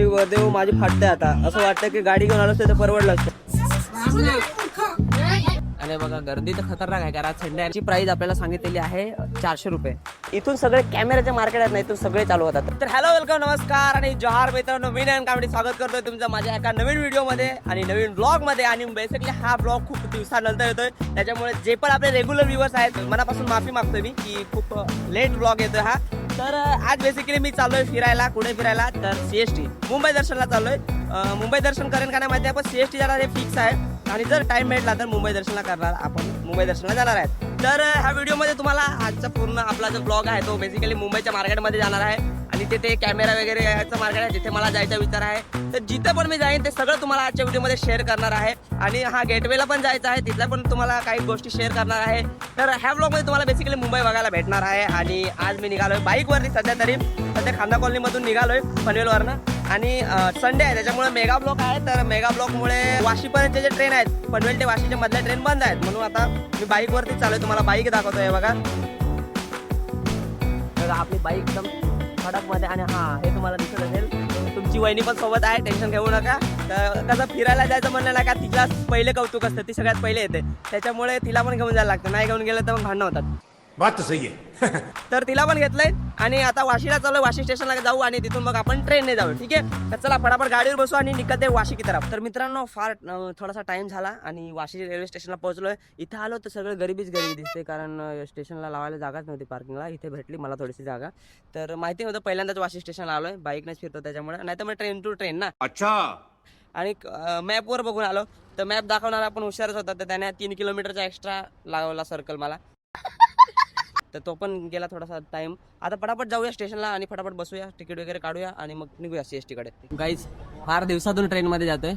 अशी वर्देव माझी फाटते आता. असं वाटतं की गाडी घेऊन आलो असतं तर परवडलं असतं. आणि बघा गर्दी तर खतरनाक आहे कारण संडेची प्राइस आपल्याला सांगितलेली आहे चारशे रुपये. इथून सगळे कॅमेराच्या मार्केट आहेत ना इथून सगळे चालू होतात. तर हॅलो वेलकम नमस्कार आणि जहार मित्रांनो मी नयन कामडी स्वागत करतोय तुमचं माझ्या एका नवीन व्हिडिओमध्ये आणि नवीन ब्लॉगमध्ये आणि बेसिकली हा ब्लॉग खूप दिवसानंतर येतोय. त्याच्यामुळे जे पण आपले रेग्युलर व्ह्युअर्स आहेत मनापासून माफी मागतोय मी की खूप लेट ब्लॉग येतोय हा. तर आज बेसिकली मी चाललोय फिरायला कुठे फिरायला तर सीएसटी मुंबई दर्शनला चाललोय. मुंबई दर्शन करेन का नाही माहिती आहे पण सीएसटी जाणार हे फिक्स आहे. आणि जर टाइम भेटला तर मुंबई दर्शनला करणार. आपण मुंबई दर्शनला जाणार आहेत. तर ह्या व्हिडिओमध्ये तुम्हाला आजचा पूर्ण आपला जो ब्लॉग आहे तो बेसिकली मुंबईच्या मार्केटमध्ये जाणार आहे. आणि तिथे कॅमेरा वगैरे याचं मार्केट आहे जिथे मला जायचा विचार आहे. तर जिथे पण मी जाईन ते सगळं तुम्हाला आजच्या व्हिडिओमध्ये शेअर करणार आहे. आणि हा गेटवेला पण जायचं आहे तिथल्या पण तुम्हाला काही गोष्टी शेअर करणार आहे. तर ह्या ब्लॉगमध्ये तुम्हाला बेसिकली मुंबई बघायला भेटणार आहे. आणि आज मी निघालोय बाईकवरती सध्या तरी. सध्या खांदा कॉलनीमधून निघालोय पनवेलवरनं. आणि संडे आहे त्याच्यामुळे मेगा ब्लॉक आहे. तर मेगा ब्लॉकमुळे वाशीपर्यंत जे ट्रेन आहेत पनवेल ते वाशीच्या मधल्या ट्रेन बंद आहेत. म्हणून आता मी बाईकवरती चालू आहे तुम्हाला बाईक दाखवतोय बघा. बघा आपली बाईक एकदम मध्ये आणि हा हे तुम्हाला दिसत असेल. तुमची वहिनी पण सोबत आहे टेन्शन घेऊ नका. तर कसं फिरायला जायचं म्हणलं ना का तिला पहिले कौतुक असतं ती सगळ्यात पहिले येते. त्याच्यामुळे तिला पण घेऊन जायला लागतं. नाही घेऊन गेलं तर मग भांडणं होतात. बात तो सही है तर तिला पण घेतलंय आणि आता वाशीला चालू वाशी स्टेशनला जाऊ आणि तिथून मग आपण ट्रेनने जाऊ ठीक आहे? तर चला फटाफट गाडीवर बसू आणि निघते वाशी की तरफ. तर मित्रांनो फार थोडासा टाइम झाला आणि वाशी रेल्वे स्टेशनला पोहोचलोय. इथं आलो तर सगळं गरिबीच गरिबी दिसते कारण स्टेशनला लावायला जागाच नव्हती पार्किंगला इथे भेटली मला थोडीशी जागा. तर माहिती नव्हतं पहिल्यांदाच वाशी स्टेशनला आलोय. बाईकनेच फिरतो त्याच्यामुळे. नाही तर मग ट्रेन टू ट्रेन ना. अच्छा. आणि मॅपवर बघून आलो. तर मॅप दाखवणारा आपण हुशारच होता तर त्याने तीन किलोमीटरचा एक्स्ट्रा लावला सर्कल मला. तर तो पण गेला थोडासा टाइम आता पटापट जाऊया स्टेशनला आणि फटाफट बसूया तिकीट वगैरे काढूया आणि मग निघूया सी एस टीकडे गाईज फार दिवसातून ट्रेनमध्ये जातोय.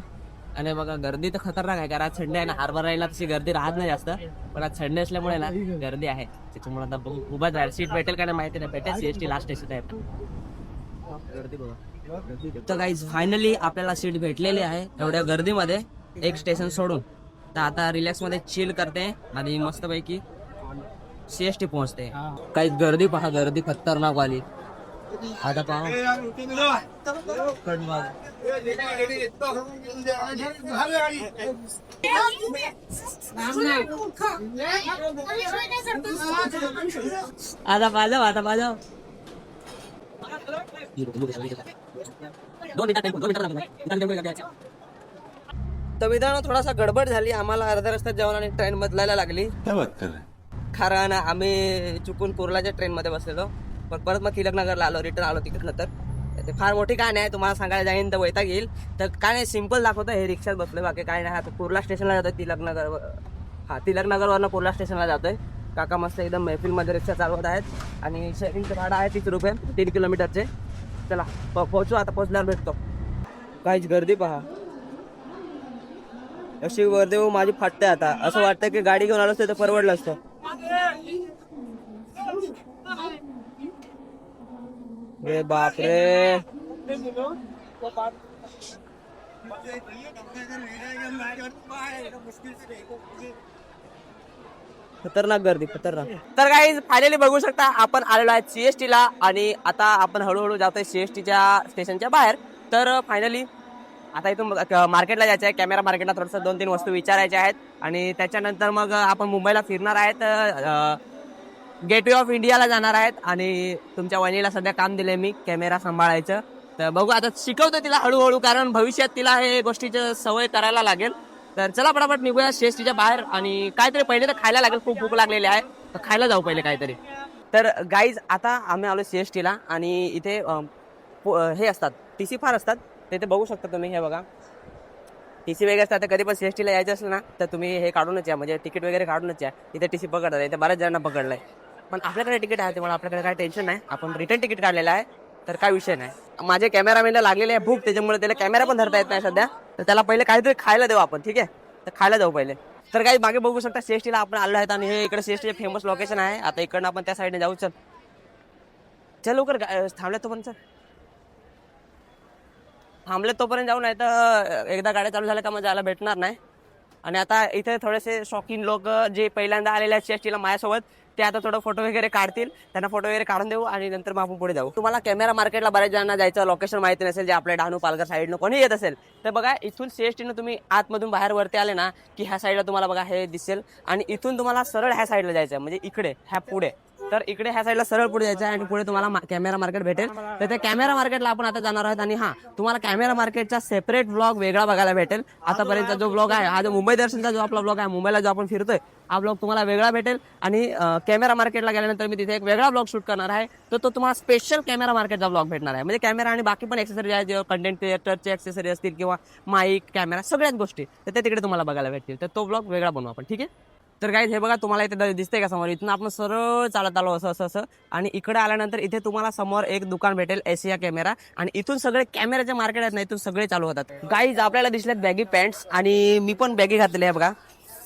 आणि बघा गर्दी तर खतरनाक आहे कारण आज संडे आहे ना. हार्बर राईनला तशी गर्दी राहत नाही जास्त. पण आज संडे असल्यामुळे ना गर्दी आहे. त्याच्यामुळे आता उभा उभाच सीट भेटेल का नाही माहिती नाही. भेटेल C S T last station आहे. गर्दी बघा. तर गाईज फायनली आपल्याला सीट भेटलेली आहे एवढ्या गर्दीमध्ये. एक स्टेशन सोडून. तर आता रिलॅक्समध्ये चिल करते. आणि मस्तपैकी सीएसटी पोहोचते. काही गर्दी पहा गर्दी खतरनाक वाली. आता पहा. आता पाहिलं आता पाहिलं दोन मिनिटात दोन मिनिटात तर मित्रांनो थोडासा गडबड झाली. आम्हाला अर्ध्या रस्त्यात जेवण आणि ट्रेन बदलायला लागली. क्या बात कारण आम्ही चुकून कुर्लाच्या ट्रेनमध्ये बसलेलो. पण परत मग तिलकनगरला आलो रिटर्न आलो तिकडनं तर. ते फार मोठी काय नाही तुम्हाला सांगायला जाईन तर वैताग येईल. तर काय नाही सिंपल दाखवतं हे रिक्षात बसलो बाकी काय नाही. आता कुर्ला स्टेशनला जातोय तिलकनगर हा तिलकनगरवरनं कुर्ला स्टेशनला जातोय. काका मस्त एकदम मैफिलमध्ये रिक्षा चालवत आहेत. आणि शेअरिंगचं भाडं आहे तीस रुपये तीन किलोमीटरचे. चला प- पोहोचू आता पोहोचल्यावर भेटतो. काहीच गर्दी पहा. अशी गर्दी माझी फाटते आता. असं वाटतं की गाडी घेऊन आलो असतं तर परवडलं असतं. रे बापरे. खतरनाक गर्दी खतरनाक. तर काही फायनली बघू शकता आपण आलेलो आहे सीएसटी ला आणि आता आपण हळूहळू जातोय सीएसटीच्या स्टेशनच्या बाहेर. तर फायनली आता इथून मार्केटला जायचं आहे कॅमेरा मार्केटला थोडंसं दोन तीन वस्तू विचारायच्या आहेत. आणि त्याच्यानंतर मग आपण मुंबईला फिरणार आहेत गेटवे ऑफ इंडियाला जाणार आहेत आणि तुमच्या वहिनीला सध्या काम दिले मी कॅमेरा सांभाळायचं. तर बघू आता शिकवतो तिला हळूहळू कारण भविष्यात तिला हे गोष्टीचं सवय करायला लागेल. तर चला पटापट निघूया सीएसटीच्या बाहेर. आणि काहीतरी पहिले तर खायला लागेल खूप भूक लागलेली आहे. तर खायला जाऊ पहिले काहीतरी. तर गाईज आता आम्ही आलो सीएसटीला आणि इथे पो- हे असतात टी सी फार असतात. ते ते बघू शकता तुम्ही हे बघा. टी सी वगैरे असतात तर कधी पण सी एस टीला यायचं असेल ना तर तुम्ही हे काढूनच या. म्हणजे तिकीट वगैरे काढूनच या. इथे टी सी पकडतात इथे बऱ्याच जणांना पकडलंय. पण आपल्याकडे तिकीट आहे त्यामुळे आपल्याकडे काय टेन्शन नाही. आपण रिटर्न तिकीट काढलेलं आहे तर काय विषय नाही. माझे कॅमेरामॅनला लागलेले आहे भूक त्याच्यामुळे त्याला कॅमेरा पण धरता येत नाही सध्या. तर त्याला पहिले काहीतरी खायला देऊ आपण ठीक आहे? तर खायला जाऊ पहिले. तर काही मागे बघू शकता सी एस टीला आपण आलो आहेत आणि हे इकडे सी एस टीचे फेमस लोकेशन आहे. आता इकडनं आपण त्या साईडने जाऊ चल. चल लवकर गा- थांबले तो पण चल. थांबले तोपर्यंत जाऊ नाही तर एकदा गाड्या चालू झाल्या का मग जायला भेटणार नाही. आणि आता इथे थोडेसे शौकीन लोक जे पहिल्यांदा आलेले आहेत सीएसटीला माझ्यासोबत ते आता थोडं फोटो वगैरे काढतील. त्यांना फोटो वगैरे काढून देऊ आणि नंतर मग आपण पुढे जाऊ. तुम्हाला कॅमेरा मार्केटला बऱ्याच जणांना जायचं लोकेशन माहिती नसेल जे आपल्या डहाणू पालघर साईडनं कोणी येत असेल. तर बघा इथून सीएसटीनं तुम्ही आतमधून बाहेर वरती आले ना की ह्या साईडला तुम्हाला बघा हे दिसेल. आणि इथून तुम्हाला सरळ ह्या साईडला जायचं आहे म्हणजे इकडे ह्या पुढे. तर इकडे ह्या साईडला सरळ पुढे जायचं आहे आणि पुढे तुम्हाला कॅमेरा मार्केट भेटेल. तर त्या कॅमेरा मार्केटला आपण आता जाणार आहोत आणि हा तुम्हाला कॅमेरा मार्केटचा सेपरेट ब्लॉग वेगळा बघायला भेटेल. आतापर्यंतचा जो ब्लॉग आहे हा जो मुंबई दर्शनचा जो आपला ब्लॉग आहे मुंबईला जो आपण फिरतोय हा ब्लॉग तुम्हाला वेगळा भेटेल. आणि कॅमेरा मार्केटला गेल्यानंतर मी तिथे एक वेगळा ब्लॉग शूट करणार आहे. तर तो तुम्हाला स्पेशल कॅमेरा मार्केटचा ब्लॉग भेटणार आहे. म्हणजे कॅमेरा आणि बाकी पण एक्सेसरी आहे जे कंटेंट क्रिएटरचे एक्सेसरी असतील किंवा माईक कॅमेरा सगळ्याच गोष्टी. तर ते तिकडे तुम्हाला बघायला भेटतील. तर तो ब्लॉग वेगळा बनवू आपण ठीक आहे? तर काय हे बघा तुम्हाला इथे दिसतंय का समोर? इथून आपण सरळ चालत आलो असं असं असं. आणि इकडे आल्यानंतर इथे तुम्हाला समोर एक दुकान भेटेल एशिया कॅमेरा आणि इथून सगळे कॅमेराचे मार्केट आहेत ना इथून सगळे चालू होतात. गाईज आपल्याला दिसल्यात बॅगी पॅन्ट्स आणि मी पण बॅगी घातलेली आहे बघा.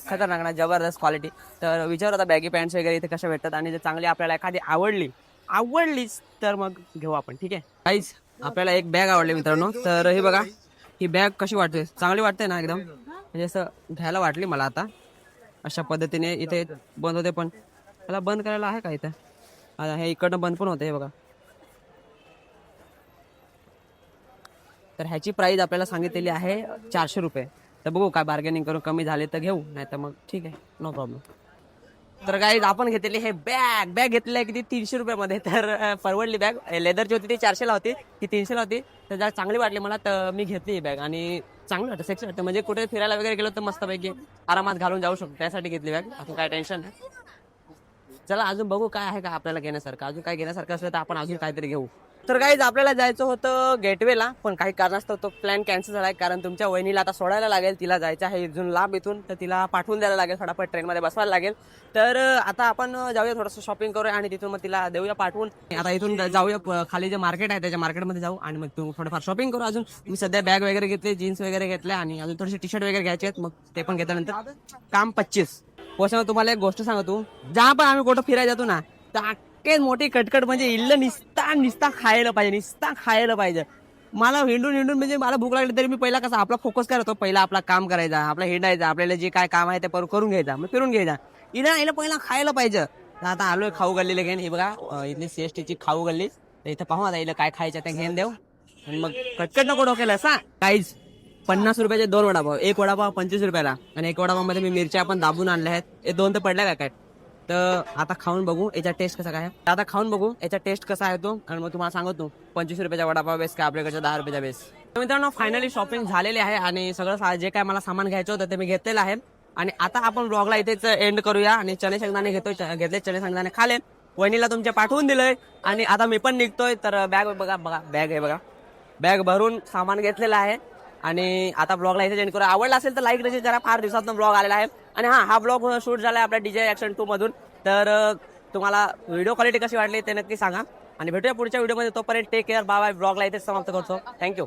खतरनाक ना जबरदस्त क्वालिटी तर विचार होता बॅगी पॅन्ट्स वगैरे इथे कशा भेटतात आणि जर चांगली आपल्याला एखादी आवडली आवडलीच तर मग घेऊ आपण ठीक आहे? काहीच आपल्याला एक बॅग आवडली मित्रांनो. तर हे बघा ही बॅग कशी वाटते? चांगली वाटते ना एकदम? म्हणजे असं घ्यायला वाटली मला आता. अशा पद्धतीने इथे बंद होते पण त्याला बंद करायला आहे का इथं? हे इकडनं बंद पण होते हे बघा. तर ह्याची प्राईज आपल्याला सांगितलेली आहे चारशे रुपये. तर बघू काय बार्गेनिंग करून कमी झाले तर घेऊ नाही तर मग ठीक आहे नो प्रॉब्लेम तर काही आपण घेतलेली हे बॅग बॅग घेतलेली आहे किती? तीनशे रुपयामध्ये. तर परवडली बॅग लेदरची होती ती चारशेला होती ती तीनशेला होती. तर जरा चांगली वाटली मला तर मी घेतली ही बॅग आणि चांगलं वाटतं सेक्स वाटतं. म्हणजे कुठे फिरायला वगैरे गेलो तर मस्तपैकी आरामात घालून जाऊ शकतो. त्यासाठी घेतली बॅग आपण काय टेन्शन नाही. चला अजून बघू काय आहे का आपल्याला घेण्यासारखं. अजून काय घेण्यासारखं असलं तर आपण अजून काहीतरी घेऊ. तर काहीच आपल्याला जायचं होतं गेटवेला पण काही कारणास्तव तो प्लॅन कॅन्सल झालाय. कारण तुमच्या वहिनीला आता सोडायला लागेल. तिला जायचं आहे इथून लांब इथून. तर तिला पाठवून द्यायला लागेल. फटाफट ट्रेनमध्ये बसवायला लागेल. तर आता आपण जाऊया थोडंसं शॉपिंग करूया आणि तिथून मग तिला देऊया पाठवून. आता इथून जाऊया खाली जे मार्केट आहे त्याच्या मार्केटमध्ये जाऊ आणि मग तू थोडंफार शॉपिंग करू अजून. मी सध्या बॅग वगैरे घेतले जीन्स वगैरे घेतले आणि अजून थोडेसे टी शर्ट वगैरे घ्यायचे आहेत. मग ते पण घेतल्यानंतर काम पच्चीस. पोषण तुम्हाला एक गोष्ट सांगतो. जहा पण आम्ही कुठं फिरायला जातो ना तर अख्खे मोठी कटकट म्हणजे इल्ल नुसता निस्ता खायला पाहिजे निस्ता खायला पाहिजे. मला हिंडून हिंडून म्हणजे मला भूक लागली तरी मी पहिला कसा आपला फोकस करतो पहिला आपला काम करायचा आपला हिंडायचा आपल्याला जे काय काम आहे ते पर- करून घ्यायचा मग फिरून घ्यायचा. इला हिला पहिला खायला पाहिजे. आता आलोय खाऊ गल्लीला घेऊन. हे बघा अं, इथली सीएसटीची खाऊ गल्ली. तर इथं पाहू आता हिला काय खायचं ते घेऊन देऊ. आणि मग कटकट नको डोक्याला असा काहीच पन्नास रुपयाचे दोन वडापाव एक वडापाव पंचवीस रुपयाला. आणि एक वडापावमध्ये मी मिरच्या पण दाबून आणल्या आहेत. हे दोन तर पडल्या का काय? तर आता खाऊन बघू याचा टेस्ट कसा काय आता खाऊन बघू याचा टेस्ट कसा आहे तो. आणि मग तुम्हाला सांगतो पंचवीस रुपयाचा वडापाव बेस का आपल्याकडच्या दहा रुपयाचा बेस तर मित्रांनो फायनली शॉपिंग झालेली आहे आणि सगळं जे काय मला सामान घ्यायचं होतं ते मी घेतलेलं आहे. आणि आता आपण ब्लॉगला इथेच एंड करूया आणि चणे शेंगदाणे घेतोय घेतले चणे शेंगदाणे खाले. वहिनीला तुमच्या पाठवून दिलंय. आणि आता मी पण निघतोय तर बॅग बघा बघा बॅग आहे बघा. बॅग भरून सामान घेतलेलं आहे. आणि आता ब्लॉगला इथे जॉईन करूया. आवडला असेल तर लाईक नसेल जरा फार दिवसातून ब्लॉग आलेला आहे. आणि हा हा ब्लॉग शूट झाला आहे आपल्या डीजे ॲक्शन टू मधून. तर तुम्हाला व्हिडिओ क्वालिटी कशी वाटली ते नक्की सांगा. आणि भेटूया पुढच्या व्हिडिओमध्ये तोपर्यंत टेक केअर बाय ब्लॉगला इथेच समाप्त करतो. थँक्यू